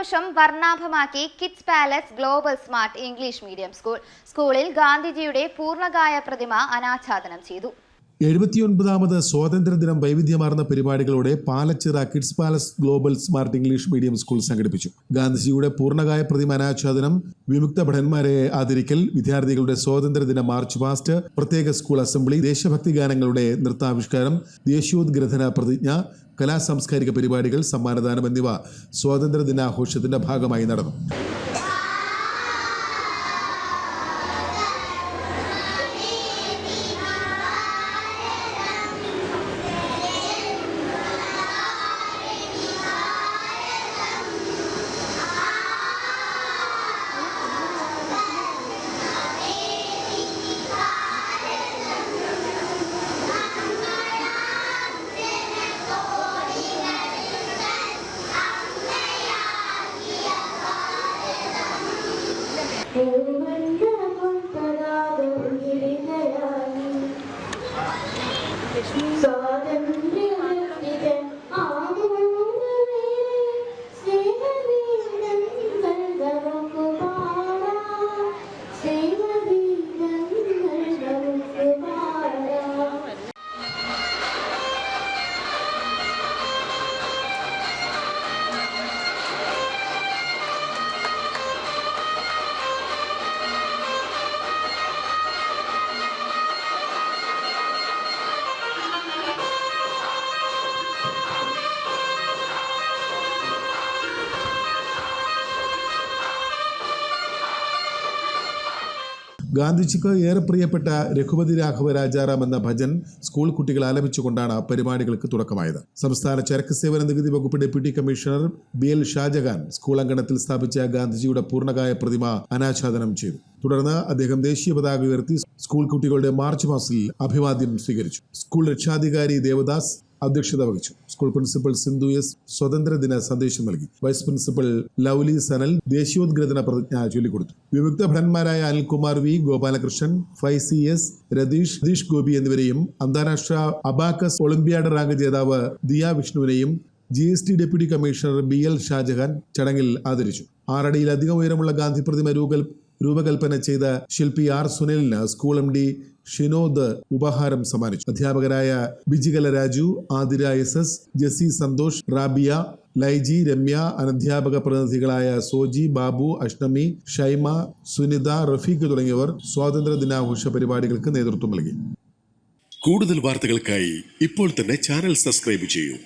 ഓണാഘോഷം വർണാഭമാക്കി Kids Palace Global Smart English Medium School. സ്കൂളിൽ ഗാന്ധിജിയുടെ പൂർണകായ പ്രതിമ അനാച്ഛാദനം ചെയ്തു. എഴുപത്തിയൊൻപതാമത് സ്വാതന്ത്ര്യദിനം വൈവിധ്യമാർന്ന പരിപാടികളോടെ Palachira Kids Palace Global Smart English Medium School സംഘടിപ്പിച്ചു. ഗാന്ധിജിയുടെ പൂർണകായ പ്രതിമ അനാച്ഛാദനം വിമുക്ത ഭടന്മാരെ ആദരിക്കൽ വിദ്യാർത്ഥികളുടെ സ്വാതന്ത്ര്യദിന മാർച്ച് പാസ്റ്റ് പ്രത്യേക സ്കൂൾ അസംബ്ലി ദേശഭക്തി ഗാനങ്ങളുടെ നൃത്താവിഷ്കാരം ദേശീയോദ്ഗ്രഥന പ്രതിജ്ഞ കലാ സാംസ്കാരിക പരിപാടികൾ സമ്മാനദാനം എന്നിവ സ്വാതന്ത്ര്യദിനാഘോഷത്തിന്റെ ഭാഗമായി നടന്നു. Oh, my God. ഗാന്ധിജിക്ക് ഏറെ പ്രിയപ്പെട്ട രഘുപതി രാഘവ രാജാറാം എന്ന ഭജൻ സ്കൂൾ കുട്ടികൾ ആലപിച്ചുകൊണ്ടാണ് പരിപാടികൾക്ക് തുടക്കമായത്. സംസ്ഥാന ചരക്ക് സേവന നികുതി വകുപ്പ് deputy commissioner B L Shajahan school അങ്കണത്തിൽ സ്ഥാപിച്ച ഗാന്ധിജിയുടെ പൂർണകായ പ്രതിമ അനാച്ഛാദനം ചെയ്തു. തുടർന്ന് അദ്ദേഹം ദേശീയ പതാക ഉയർത്തി സ്കൂൾ കുട്ടികളുടെ മാർച്ച് പാസിൽ അഭിവാദ്യം സ്വീകരിച്ചു. സ്കൂൾ രക്ഷാധികാരി ദേവദാസ് അധ്യക്ഷത വഹിച്ചു. സ്കൂൾ പ്രിൻസിപ്പൽ സിന്ധു എസ് സ്വതന്ത്രദിന സന്ദേശം നൽകി. വൈസ് പ്രിൻസിപ്പൽ ലൗലി സനൽ ദേശീയോദ്ഗ്രഥന പ്രതിജ്ഞ ചൊല്ലിക്കൊടുത്തു. വിമുക്ത ഭടന്മാരായ അനിൽകുമാർ വി ഗോപാലകൃഷ്ണൻ ഫൈസി എസ് രതീഷ് രതീഷ് ഗോപി എന്നിവരെയും അന്താരാഷ്ട്ര അബാക്കസ് ഒളിമ്പ്യാഡ് റാങ്ക് ജേതാവ് Diya വിഷ്ണുവിനെയും G S T deputy commissioner B L Shajahan ചടങ്ങിൽ ആദരിച്ചു. ആറടിയിലധികം ഉയരമുള്ള ഗാന്ധി പ്രതിമ രൂപകൽ രൂപകൽപ്പന ചെയ്ത ശില്പി ആർ സുനിലിന് സ്കൂൾ എം ഡി ഷിനോദ് ഉപഹാരം സമ്മാനിച്ചു. അധ്യാപകരായ ബിജികല രാജു ആതിര എസ് എസ് ജെസി സന്തോഷ് റാബിയ ലൈജി രമ്യ അനധ്യാപക പ്രതിനിധികളായ സോജി ബാബു അഷ്ണമി ഷൈമ സുനിത റഫീഖ് തുടങ്ങിയവർ സ്വാതന്ത്ര്യ ദിനാഘോഷ പരിപാടികൾക്ക് നേതൃത്വം നൽകി. കൂടുതൽ വാർത്തകൾക്കായി ഇപ്പോൾ തന്നെ ചാനൽ സബ്സ്ക്രൈബ് ചെയ്യൂ.